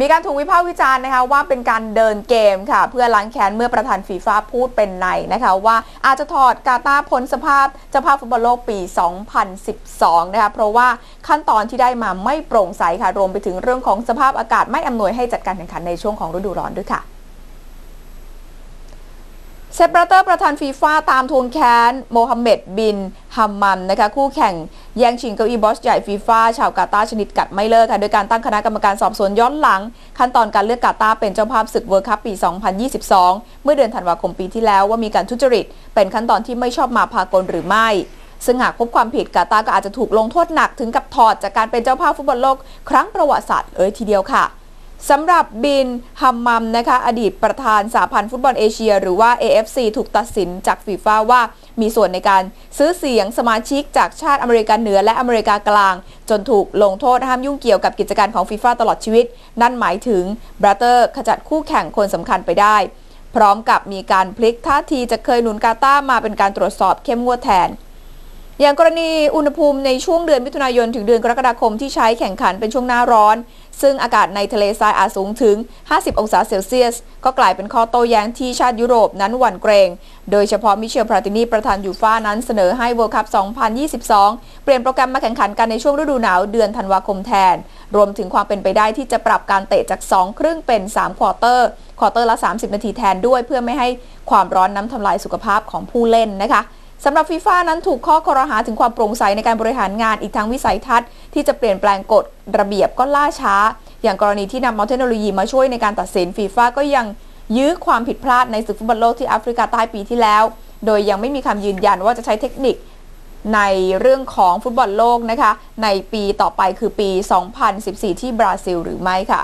มีการถูกวิพากษ์วิจารณ์นะคะว่าเป็นการเดินเกมค่ะ เพื่อล้างแค้นเมื่อประธานฟีฟ่าพูดเป็นในนะคะ ว่าอาจจะถอดกาตาร์พ้นสภาพเจ้าภาพฟุตบอลโลกปี 2012 นะคะเพราะว่าขั้นตอนที่ได้มาไม่โปร่งใสค่ะรวมไปถึงเรื่องของสภาพอากาศไม่อำนวยให้จัดการแข่งขันในช่วงของฤดูร้อนด้วยค่ะ เซปราเตอร์ประธานฟีฟ่าตามทวงแค้นโมฮัมเหม็ดบินฮัมมัมนะคะคู่แข่งแย่งชิงเก้าอี้บอสใหญ่ฟีฟ่าชาวกาตาร์ชนิดกัดไม่เลิกค่ะโดยการตั้งคณะกรรมการสอบสวนย้อนหลัง ขั้นตอนการเลือกกาตาร์เป็นเจ้าภาพศึกเวิร์คัพปี 2022 เมื่อเดือนธันวาคมปีที่แล้วว่ามีการทุจริต เป็นขั้นตอนที่ไม่ชอบมาพากลหรือไม่ ซึ่งหากพบความผิดกาตาร์ก็อาจจะถูกลงโทษหนักถึงกับถอดจากการเป็นเจ้าภาพฟุตบอลโลก ครั้งประวัติศาสตร์เอ้ยทีเดียวค่ะ สำหรับบินฮัมมัมนะคะอดีตประธานสาพันธ์ฟุตบอลเอเชีย หรือว่า AFC ถูกตัดสินจากฟีฟ่าว่ามีส่วนในการซื้อเสียงสมาชิกจากชาติอเมริกาเหนือและอเมริกากลาง จนถูกลงโทษห้ามยุ่งเกี่ยวกับกิจการของฟีฟ่าตลอดชีวิต นั่นหมายถึงบราเตอร์ขจัดคู่แข่งคนสำคัญไปได้ พร้อมกับมีการพลิกท่าทีจะเคยหนุนกาตาร์มาเป็นการตรวจสอบเข้มงวดแทน อย่างกรณีอุณหภูมิในช่วงเดือนมิถุนายน ถึงเดือนกรกฎาคมที่ใช้แข่งขันเป็นช่วงหน้าร้อน ซึ่งอากาศในทะเลทรายอาจสูงถึง 50 องศาเซลเซียส ก็กลายเป็นข้อโต้แย้งที่ชาติยุโรปนั้นหวั่นเกรง โดยเฉพาะมิเชลพราตินีประธานยูฟ่านั้นเสนอให้ World Cup 2022 เปลี่ยนโปรแกรมมาแข่งขันกันในช่วงฤดูหนาวเดือนธันวาคมแทน รวมถึงความเป็นไปได้ที่จะปรับการเตะจาก 2 ครึ่งเป็น 3 ควอเตอร์ควอเตอร์ละ 30 นาทีแทนด้วย เพื่อไม่ให้ความร้อนน้ำทำลายสุขภาพของผู้เล่นนะคะ สำหรับฟีฟ่านั้นถูกข้อคอรหาถึงความโปร่งใสในการบริหารงานอีกทั้งวิสัยทัศน์ที่จะเปลี่ยนแปลงกฎระเบียบก็ล่าช้า อย่างกรณีที่นำเอาเทคโนโลยีมาช่วยในการตัดสินฟีฟ่าก็ยังยื้อความผิดพลาดในศึกฟุตบอลโลกที่แอฟริกาใต้ปีที่แล้ว โดยยังไม่มีคำยืนยันว่าจะใช้เทคนิคในเรื่องของฟุตบอลโลกนะคะ ในปีต่อไปคือปี 2014 ที่บราซิลหรือไม่ค่ะ